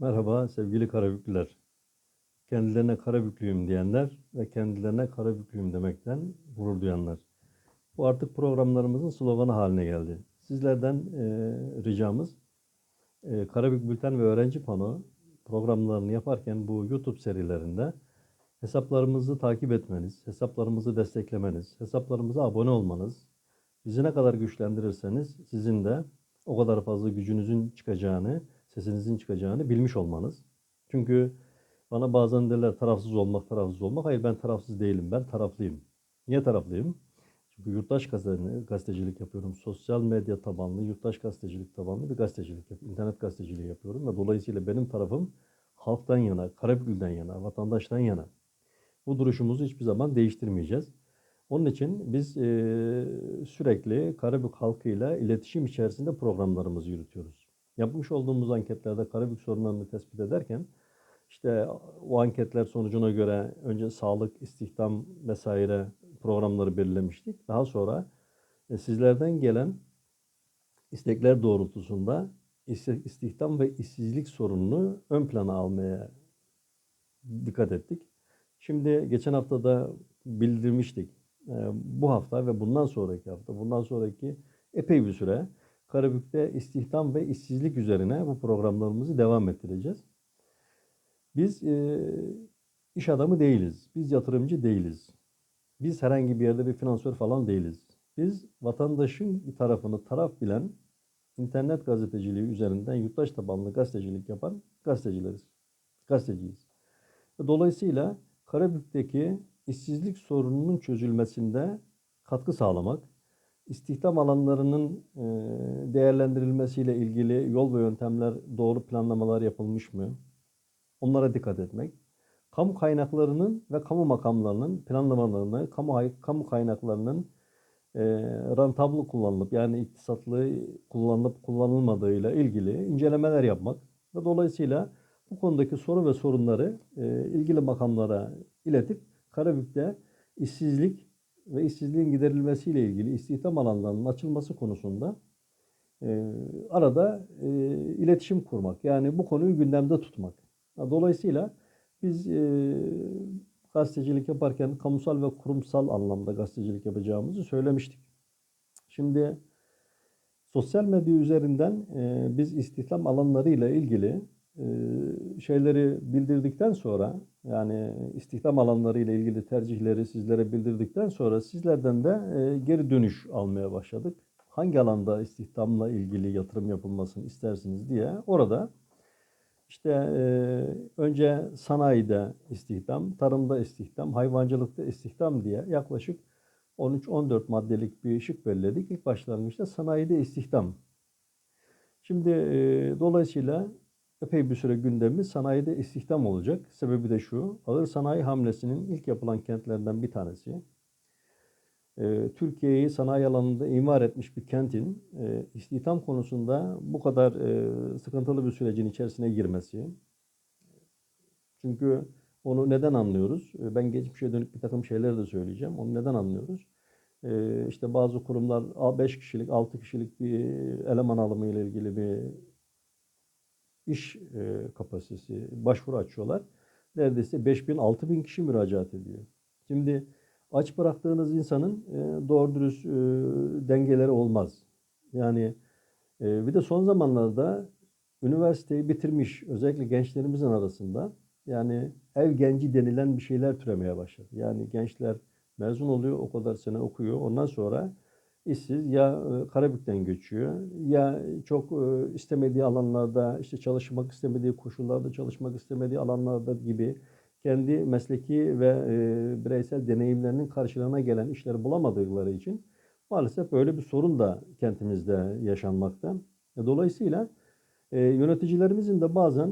Merhaba sevgili Karabüklüler. Kendilerine Karabüklüyüm diyenler ve kendilerine Karabüklüyüm demekten gurur duyanlar. Bu artık programlarımızın sloganı haline geldi. Sizlerden e, ricamız e, Karabük Bülten ve Öğrenci Pano programlarını yaparken bu YouTube serilerinde hesaplarımızı takip etmeniz, hesaplarımızı desteklemeniz, hesaplarımıza abone olmanız, bizi ne kadar güçlendirirseniz sizin de o kadar fazla gücünüzün çıkacağını, sesinizin çıkacağını bilmiş olmanız. Çünkü bana bazen derler tarafsız olmak, tarafsız olmak. Hayır ben tarafsız değilim, ben taraflıyım. Niye taraflıyım? Çünkü yurttaş gazete- gazetecilik yapıyorum. Sosyal medya tabanlı, yurttaş gazetecilik tabanlı bir gazetecilik yapıyorum. İnternet gazeteciliği yapıyorum ve dolayısıyla benim tarafım halktan yana, Karabük'ten yana, vatandaştan yana. Bu duruşumuzu hiçbir zaman değiştirmeyeceğiz. Onun için biz eee, sürekli Karabük halkıyla iletişim içerisinde programlarımızı yürütüyoruz. Yapmış olduğumuz anketlerde Karabük sorunlarını tespit ederken işte o anketler sonucuna göre önce sağlık, istihdam vesaire programları belirlemiştik. Daha sonra e, sizlerden gelen istekler doğrultusunda istihdam ve işsizlik sorununu ön plana almaya dikkat ettik. Şimdi geçen hafta da bildirmiştik. Ee, Bu hafta ve bundan sonraki hafta, bundan sonraki epey bir süre Karabük'te istihdam ve işsizlik üzerine bu programlarımızı devam ettireceğiz. Biz e, iş adamı değiliz. Biz yatırımcı değiliz. Biz herhangi bir yerde bir finansör falan değiliz. Biz vatandaşın bir tarafını taraf bilen internet gazeteciliği üzerinden yurttaş tabanlı gazetecilik yapan gazetecileriz. Gazeteciyiz. Dolayısıyla Karabük'teki işsizlik sorununun çözülmesinde katkı sağlamak, istihdam alanlarının e, değerlendirilmesiyle ilgili yol ve yöntemler, doğru planlamalar yapılmış mı? Onlara dikkat etmek. Kamu kaynaklarının ve kamu makamlarının planlamalarını, kamu, kamu kaynaklarının e, rantablı kullanılıp yani iktisatlı kullanılıp kullanılmadığıyla ilgili incelemeler yapmak ve dolayısıyla bu konudaki soru ve sorunları e, ilgili makamlara iletip Karabük'te işsizlik ve işsizliğin giderilmesiyle ilgili istihdam alanlarının açılması konusunda e, arada e, iletişim kurmak. Yani bu konuyu gündemde tutmak. Dolayısıyla biz e, gazetecilik yaparken kamusal ve kurumsal anlamda gazetecilik yapacağımızı söylemiştik. Şimdi sosyal medya üzerinden e, biz istihdam alanlarıyla ilgili e, şeyleri bildirdikten sonra yani istihdam alanları ile ilgili tercihleri sizlere bildirdikten sonra sizlerden de e, geri dönüş almaya başladık. Hangi alanda istihdamla ilgili yatırım yapılmasını istersiniz diye orada işte e, önce sanayide istihdam, tarımda istihdam, hayvancılıkta istihdam diye yaklaşık 13-14 maddelik bir şık belirledik. İlk başlangıçta sanayide istihdam. Şimdi e, dolayısıyla epey bir süre gündemimiz sanayide istihdam olacak. Sebebi de şu, ağır sanayi hamlesinin ilk yapılan kentlerden bir tanesi. E, Türkiye'yi sanayi alanında imar etmiş bir kentin e, istihdam konusunda bu kadar e, sıkıntılı bir sürecin içerisine girmesi. Çünkü onu neden anlıyoruz? E, Ben geçmişe dönük bir takım şeyler de söyleyeceğim. Onu neden anlıyoruz? İşte bazı kurumlar 5 kişilik, 6 kişilik bir eleman alımı ile ilgili bir iş e, kapasitesi, başvuru açıyorlar. Neredeyse 5000 6000 kişi müracaat ediyor. Şimdi aç bıraktığınız insanın e, doğru dürüst e, dengeleri olmaz. Yani e, bir de son zamanlarda üniversiteyi bitirmiş özellikle gençlerimizin arasında yani ev genci denilen bir şeyler türemeye başladı. Yani gençler mezun oluyor, o kadar sene okuyor. Ondan sonra işsiz ya e, Karabük'ten göçüyor ya çok e, istemediği alanlarda işte çalışmak istemediği koşullarda çalışmak istemediği alanlarda gibi kendi mesleki ve e, bireysel deneyimlerinin karşılığına gelen işleri bulamadıkları için maalesef böyle bir sorun da kentimizde yaşanmakta. Dolayısıyla yöneticilerimizin de bazen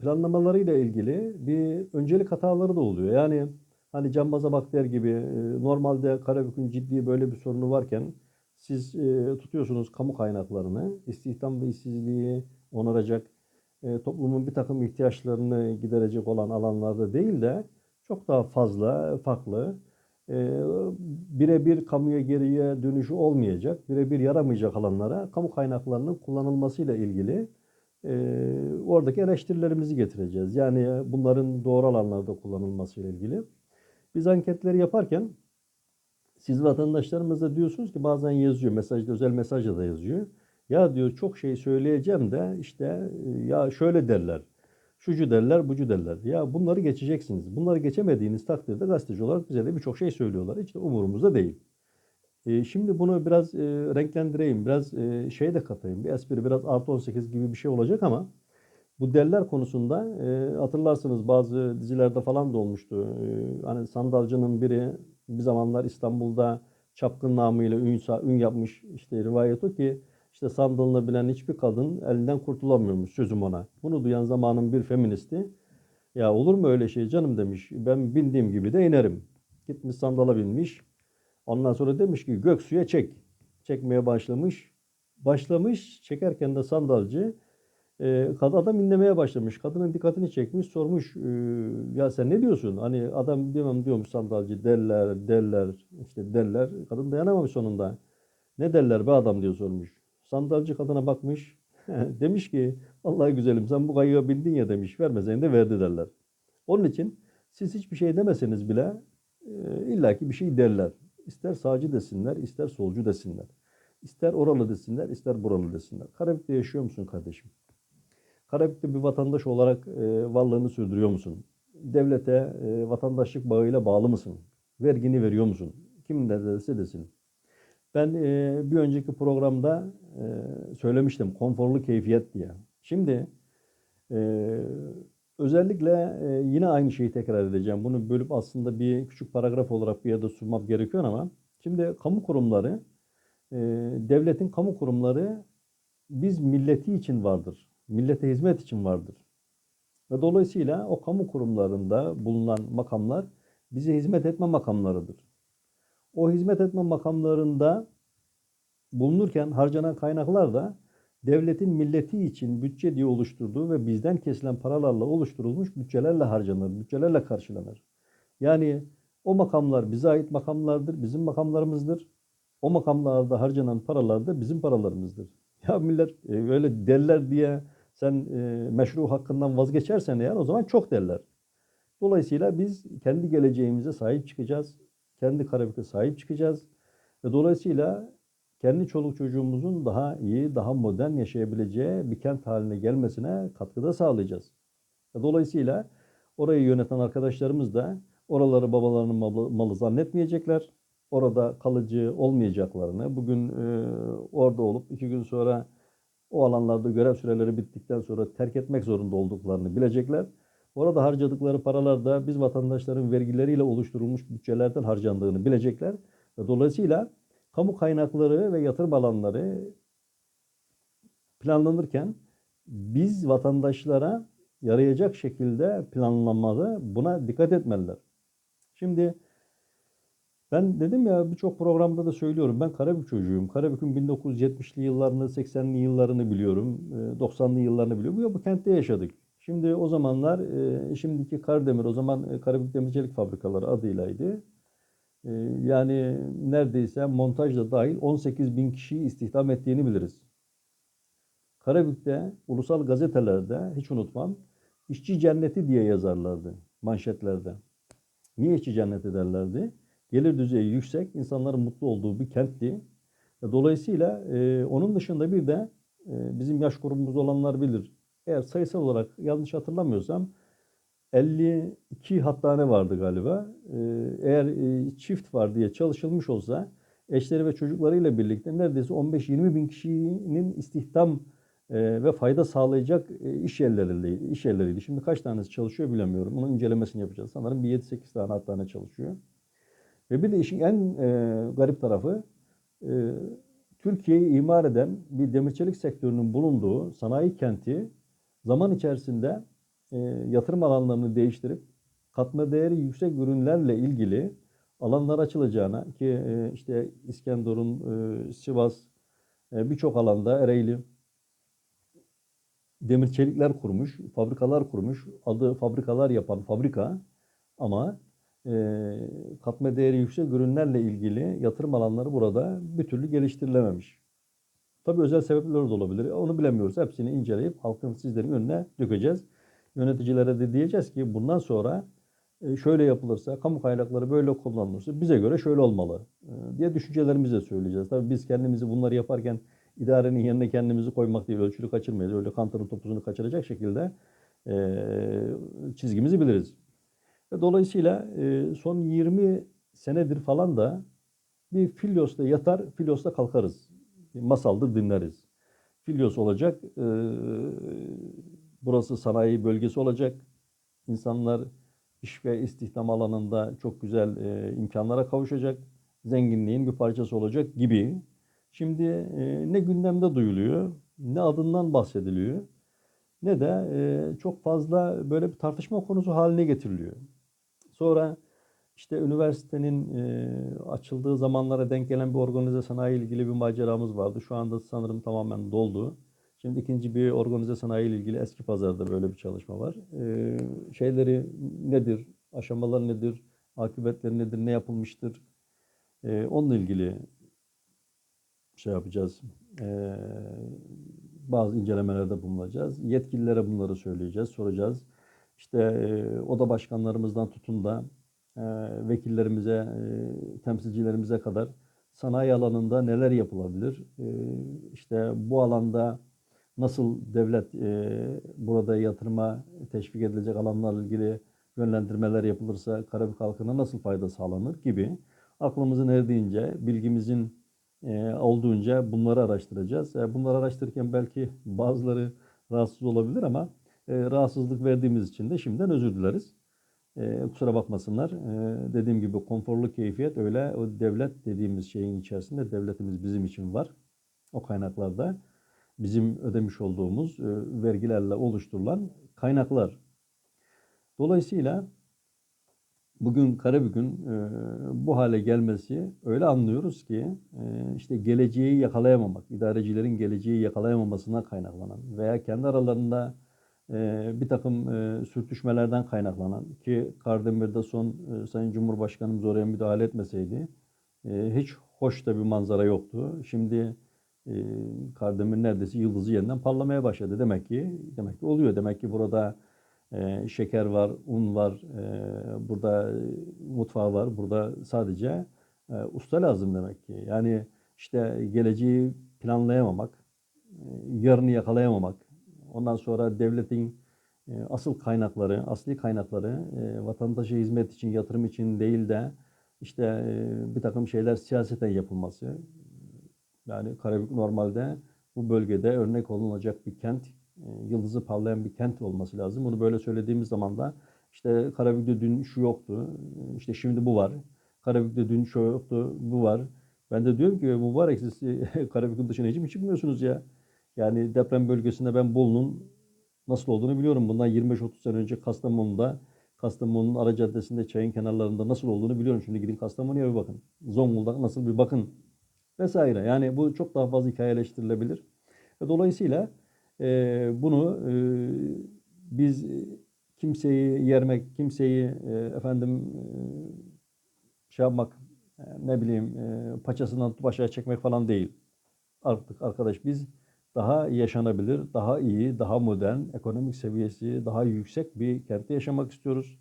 planlamalarıyla ilgili bir öncelik hataları da oluyor. Yani hani cambaza bak der gibi normalde Karabük'ün ciddi böyle bir sorunu varken siz e, tutuyorsunuz kamu kaynaklarını, istihdam ve işsizliği onaracak, e, toplumun bir takım ihtiyaçlarını giderecek olan alanlarda değil de çok daha fazla farklı, e, birebir kamuya geriye dönüşü olmayacak, birebir yaramayacak alanlara kamu kaynaklarının kullanılmasıyla ilgili Ee, oradaki eleştirilerimizi getireceğiz. Yani bunların doğru alanlarda kullanılması ile ilgili. Biz anketleri yaparken siz vatandaşlarımıza diyorsunuz ki bazen yazıyor, mesajda özel mesajda da yazıyor. Ya diyor çok şey söyleyeceğim de işte e, ya şöyle derler, şucu derler, bucu derler. Ya bunları geçeceksiniz. Bunları geçemediğiniz takdirde gazeteci olarak bize de birçok şey söylüyorlar. Hiç de umurumuzda değil. E, şimdi bunu biraz e, renklendireyim, biraz e, şey de katayım. Bir espri biraz artı 18 gibi bir şey olacak ama bu derler konusunda e, hatırlarsınız bazı dizilerde falan da olmuştu. E, hani sandalcının biri bir zamanlar İstanbul'da çapkın namıyla ün, ün yapmış işte rivayet o ki işte sandalını bilen hiçbir kadın elinden kurtulamıyormuş sözüm ona. Bunu duyan zamanın bir feministi ya olur mu öyle şey canım demiş. Ben bindiğim gibi de inerim. Gitmiş sandala binmiş. Ondan sonra demiş ki Göksu'ya çek. Çekmeye başlamış. Başlamış. Çekerken de sandalcı e, kad- adam inlemeye başlamış. Kadının dikkatini çekmiş. Sormuş e, ya sen ne diyorsun? Hani adam diyemem diyormuş sandalcı. Derler, derler, işte derler. Kadın dayanamamış sonunda. Ne derler be adam diyor sormuş. Sandalcı kadına bakmış. Demiş ki vallahi güzelim sen bu kayığa bindin ya demiş. Vermesen de verdi derler. Onun için siz hiçbir şey demeseniz bile e, illaki bir şey derler. İster sağcı desinler, ister solcu desinler. İster oralı desinler, ister buralı desinler. Karabük'te yaşıyor musun kardeşim? Karabük'te bir vatandaş olarak e, varlığını sürdürüyor musun? Devlete e, vatandaşlık bağıyla bağlı mısın? Vergini veriyor musun? Kim ne derse desin. Ben e, bir önceki programda e, söylemiştim konforlu keyfiyet diye. Şimdi e, özellikle e, yine aynı şeyi tekrar edeceğim. Bunu bölüp aslında bir küçük paragraf olarak bir yerde sunmam gerekiyor ama şimdi kamu kurumları, e, devletin kamu kurumları biz milleti için vardır. Millete hizmet için vardır. Ve dolayısıyla o kamu kurumlarında bulunan makamlar bize hizmet etme makamlarıdır. O hizmet etme makamlarında bulunurken harcanan kaynaklar da devletin milleti için bütçe diye oluşturduğu ve bizden kesilen paralarla oluşturulmuş bütçelerle harcanır, bütçelerle karşılanır. Yani o makamlar bize ait makamlardır, bizim makamlarımızdır. O makamlarda harcanan paralar da bizim paralarımızdır. Ya millet e, öyle derler diye sen e, meşru hakkından vazgeçersen eğer o zaman çok derler. Dolayısıyla biz kendi geleceğimize sahip çıkacağız. Kendi Karabük'e sahip çıkacağız. Ve dolayısıyla kendi çoluk çocuğumuzun daha iyi, daha modern yaşayabileceği bir kent haline gelmesine katkıda sağlayacağız. Dolayısıyla orayı yöneten arkadaşlarımız da oraları babalarının malı, malı zannetmeyecekler. Orada kalıcı olmayacaklarını, bugün e, orada olup iki gün sonra o alanlarda görev süreleri bittikten sonra terk etmek zorunda olduklarını bilecekler. Orada harcadıkları paralar da biz vatandaşların vergileriyle oluşturulmuş bütçelerden harcandığını bilecekler. Ve dolayısıyla kamu kaynakları ve yatırım alanları planlanırken biz vatandaşlara yarayacak şekilde planlanmalı. Buna dikkat etmeliler. Şimdi ben dedim ya birçok programda da söylüyorum. Ben Karabük çocuğuyum. Karabük'ün 1970'li yıllarını, 80'li yıllarını biliyorum. e, 90'lı yıllarını biliyorum. Bu, bu kentte yaşadık. Şimdi o zamanlar e, şimdiki Kardemir, o zaman e, Karabük Demir Çelik Fabrikaları adıylaydı. E, Yani neredeyse montajla dahil 18 bin kişiyi istihdam ettiğini biliriz. Karabük'te ulusal gazetelerde hiç unutmam işçi cenneti diye yazarlardı manşetlerde. Niye işçi cenneti derlerdi? Gelir düzeyi yüksek, insanların mutlu olduğu bir kentti. Ve Dolayısıyla e, onun dışında bir de e, bizim yaş grubumuz olanlar bilir. Eğer sayısal olarak yanlış hatırlamıyorsam 52 hattane vardı galiba. E, eğer e, çift var diye çalışılmış olsa eşleri ve çocuklarıyla birlikte neredeyse 15-20 bin kişinin istihdam e, ve fayda sağlayacak e, iş yerleriydi, iş yerleriydi. Şimdi kaç tanesi çalışıyor bilemiyorum. Onun incelemesini yapacağız. Sanırım bir 7-8 tane hattane çalışıyor. Ve bir de işin en e, garip tarafı e, Türkiye'yi imar eden bir demir çelik sektörünün bulunduğu sanayi kenti zaman içerisinde e, yatırım alanlarını değiştirip katma değeri yüksek ürünlerle ilgili alanlar açılacağına ki e, işte İskenderun, e, Sivas e, birçok alanda Ereğli demir çelikler kurmuş, fabrikalar kurmuş. Adı fabrikalar yapan fabrika ama katma değeri yüksek ürünlerle ilgili yatırım alanları burada bir türlü geliştirilememiş. Tabii özel sebepler de olabilir. Onu bilemiyoruz. Hepsini inceleyip halkın sizlerin önüne dökeceğiz. Yöneticilere de diyeceğiz ki bundan sonra e, şöyle yapılırsa, kamu kaynakları böyle kullanılırsa bize göre şöyle olmalı e, diye düşüncelerimizi de söyleyeceğiz. Tabii biz kendimizi bunları yaparken idarenin yerine kendimizi koymak değil, ölçülü kaçırmayız. Öyle kantarın topuzunu kaçıracak şekilde e, çizgimizi biliriz. Ve dolayısıyla e, son 20 senedir falan da bir Filyos'ta yatar, Filyos'ta kalkarız. Bir masaldır dinleriz. Filyos olacak, e, burası sanayi bölgesi olacak. İnsanlar iş ve istihdam alanında çok güzel e, imkanlara kavuşacak. Zenginliğin bir parçası olacak gibi. Şimdi e, ne gündemde duyuluyor, ne adından bahsediliyor, ne de e, çok fazla böyle bir tartışma konusu haline getiriliyor. Sonra işte üniversitenin e, açıldığı zamanlara denk gelen bir organize sanayi ilgili bir maceramız vardı. Şu anda sanırım tamamen doldu. Şimdi ikinci bir organize sanayi ile ilgili eski pazarda böyle bir çalışma var. E, şeyleri nedir, aşamalar nedir, akıbetleri nedir, ne yapılmıştır? E, onunla ilgili şey yapacağız. E, bazı incelemelerde bulunacağız. Yetkililere bunları söyleyeceğiz, soracağız. İşte e, oda başkanlarımızdan tutun da e, vekillerimize, e, temsilcilerimize kadar sanayi alanında neler yapılabilir? E, işte bu alanda nasıl devlet e, burada yatırıma teşvik edilecek alanlarla ilgili yönlendirmeler yapılırsa Karabük halkına nasıl fayda sağlanır gibi aklımızın erdiğince, bilgimizin e, olduğunca bunları araştıracağız. E, bunları araştırırken belki bazıları rahatsız olabilir ama e, rahatsızlık verdiğimiz için de şimdiden özür dileriz. E, kusura bakmasınlar. E, dediğim gibi konforlu keyfiyet öyle o devlet dediğimiz şeyin içerisinde devletimiz bizim için var. O kaynaklarda bizim ödemiş olduğumuz e, vergilerle oluşturulan kaynaklar. Dolayısıyla bugün Karabük'ün e, bu hale gelmesi öyle anlıyoruz ki e, işte geleceği yakalayamamak, idarecilerin geleceği yakalayamamasına kaynaklanan veya kendi aralarında e, bir takım e, sürtüşmelerden kaynaklanan ki Kardemir'de son e, Sayın Cumhurbaşkanımız oraya müdahale etmeseydi e, hiç hoş da bir manzara yoktu. Şimdi e, Kardemir neredeyse yıldızı yeniden parlamaya başladı. Demek ki demek ki oluyor. Demek ki burada e, şeker var, un var, burada mutfağı var. Burada sadece usta lazım demek ki. Yani işte geleceği planlayamamak, yarını yakalayamamak, ondan sonra devletin e, asıl kaynakları, asli kaynakları e, vatandaşa hizmet için, yatırım için değil de işte e, bir takım şeyler siyaseten yapılması. Yani Karabük normalde bu bölgede örnek olunacak bir kent, e, yıldızı parlayan bir kent olması lazım. Bunu böyle söylediğimiz zaman da işte Karabük'te dün şu yoktu, işte şimdi bu var. Karabük'te dün şu yoktu, bu var. Ben de diyorum ki mübarek siz Karabük'ün dışına hiç mi çıkmıyorsunuz ya? Yani deprem bölgesinde ben Bolu'nun nasıl olduğunu biliyorum. Bundan 25-30 sene önce Kastamonu'da, Kastamonu'nun ara caddesinde, çayın kenarlarında nasıl olduğunu biliyorum. Şimdi gidin Kastamonu'ya bir bakın. Zonguldak nasıl bir bakın vesaire. Yani bu çok daha fazla hikayeleştirilebilir. Ve dolayısıyla e, bunu e, biz kimseyi yermek, kimseyi e, efendim e, şey yapmak, e, ne bileyim e, paçasından tutup aşağı çekmek falan değil. Artık arkadaş biz daha yaşanabilir, daha iyi, daha modern, ekonomik seviyesi daha yüksek bir kentte yaşamak istiyoruz.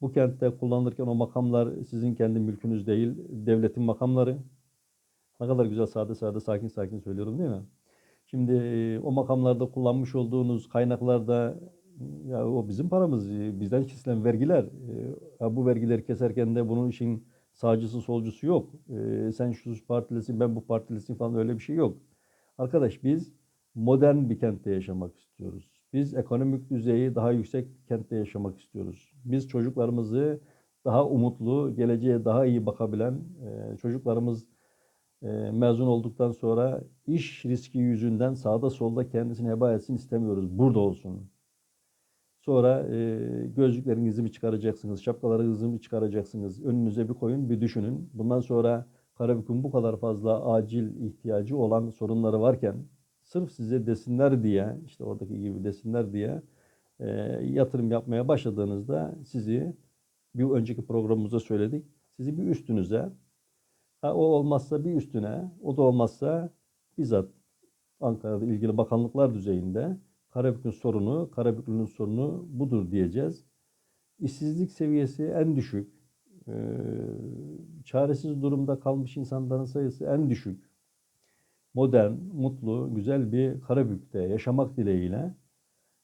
Bu kentte kullanılırken o makamlar sizin kendi mülkünüz değil, devletin makamları. Ne kadar güzel sade sade sakin sakin söylüyorum değil mi? Şimdi e, o makamlarda kullanmış olduğunuz kaynaklarda ya o bizim paramız, e, bizden kesilen vergiler. E, bu vergileri keserken de bunun işin sağcısı solcusu yok. Sen şu partilisin, ben bu partilisin falan öyle bir şey yok. Arkadaş biz modern bir kentte yaşamak istiyoruz. Biz ekonomik düzeyi daha yüksek kentte yaşamak istiyoruz. Biz çocuklarımızı daha umutlu, geleceğe daha iyi bakabilen, çocuklarımız mezun olduktan sonra iş riski yüzünden sağda solda kendisini heba etsin istemiyoruz. Burada olsun. Sonra gözlüklerinizi mi çıkaracaksınız, şapkalarınızı mı çıkaracaksınız? Önünüze bir koyun, bir düşünün. Bundan sonra Karabük'ün bu kadar fazla acil ihtiyacı olan sorunları varken sırf size desinler diye, işte oradaki gibi desinler diye e, yatırım yapmaya başladığınızda sizi bir önceki programımızda söyledik. Sizi bir üstünüze, ha, o olmazsa bir üstüne, o da olmazsa bizzat Ankara'da ilgili bakanlıklar düzeyinde Karabük'ün sorunu, Karabüklü'nün sorunu budur diyeceğiz. İşsizlik seviyesi en düşük. Ee, çaresiz durumda kalmış insanların sayısı en düşük. Modern, mutlu, güzel bir Karabük'te yaşamak dileğiyle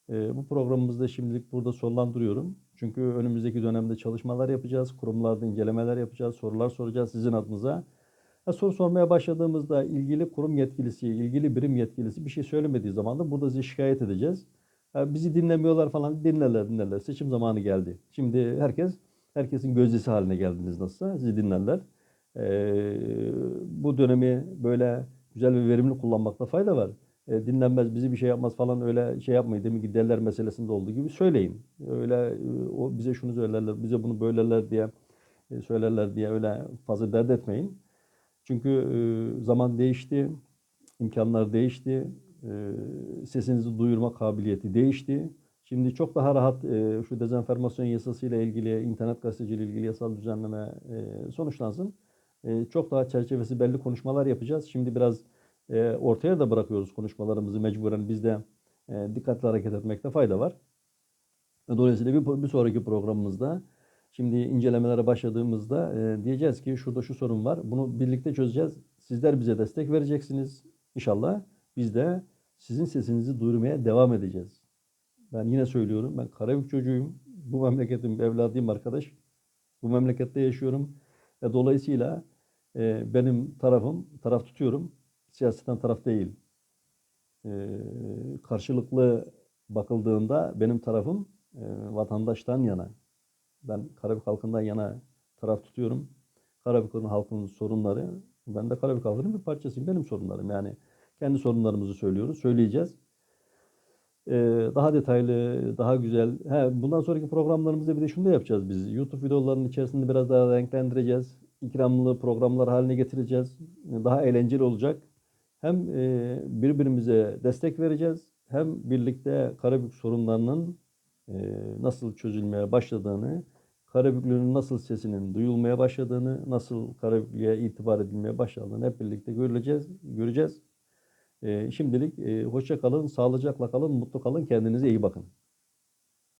e, bu programımızda şimdilik burada sonlandırıyorum. Çünkü önümüzdeki dönemde çalışmalar yapacağız, kurumlarda incelemeler yapacağız, sorular soracağız sizin adınıza. Ha, soru sormaya başladığımızda ilgili kurum yetkilisi, ilgili birim yetkilisi bir şey söylemediği zaman da burada sizi şikayet edeceğiz. Ha, bizi dinlemiyorlar falan dinlerler dinlerler. Seçim zamanı geldi. Şimdi herkes herkesin gözdesi haline geldiniz nasılsa sizi dinlerler. Ee, bu dönemi böyle güzel ve verimli kullanmakta fayda var. E, dinlenmez, bizi bir şey yapmaz falan öyle şey yapmayın. Demin ki deliler meselesinde olduğu gibi söyleyin. Öyle e, o bize şunu söylerler, bize bunu böyleler diye e, söylerler diye öyle fazla dert etmeyin. Çünkü e, zaman değişti, imkanlar değişti, e, sesinizi duyurma kabiliyeti değişti. Şimdi çok daha rahat e, şu dezenformasyon yasasıyla ilgili, internet gazeteciliği ilgili yasal düzenleme e, sonuçlansın. E, çok daha çerçevesi belli konuşmalar yapacağız. Şimdi biraz e, ortaya da bırakıyoruz konuşmalarımızı mecburen. Biz de e, dikkatli hareket etmekte fayda var. Dolayısıyla bir, bir sonraki programımızda şimdi incelemelere başladığımızda e, diyeceğiz ki şurada şu sorun var. Bunu birlikte çözeceğiz. Sizler bize destek vereceksiniz inşallah. Biz de sizin sesinizi duyurmaya devam edeceğiz. Ben yine söylüyorum. Ben Karabük çocuğuyum. Bu memleketin evladıyım arkadaş. Bu memlekette yaşıyorum. Ve dolayısıyla e, benim tarafım, taraf tutuyorum. Siyasetten taraf değil. E, karşılıklı bakıldığında benim tarafım e, vatandaştan yana. Ben Karabük halkından yana taraf tutuyorum. Karabük halkının sorunları, ben de Karabük halkının bir parçasıyım. Benim sorunlarım yani. Kendi sorunlarımızı söylüyoruz, söyleyeceğiz. Ee, daha detaylı, daha güzel. He, bundan sonraki programlarımızda bir de şunu da yapacağız biz. YouTube videolarının içerisinde biraz daha renklendireceğiz. İkramlı programlar haline getireceğiz. Daha eğlenceli olacak. Hem e, birbirimize destek vereceğiz, hem birlikte Karabük sorunlarının e, nasıl çözülmeye başladığını, Karabüklü'nün nasıl sesinin duyulmaya başladığını, nasıl Karabüklü'ye itibar edilmeye başladığını hep birlikte göreceğiz, göreceğiz. E, şimdilik e, hoşça kalın, sağlıcakla kalın, mutlu kalın, kendinize iyi bakın.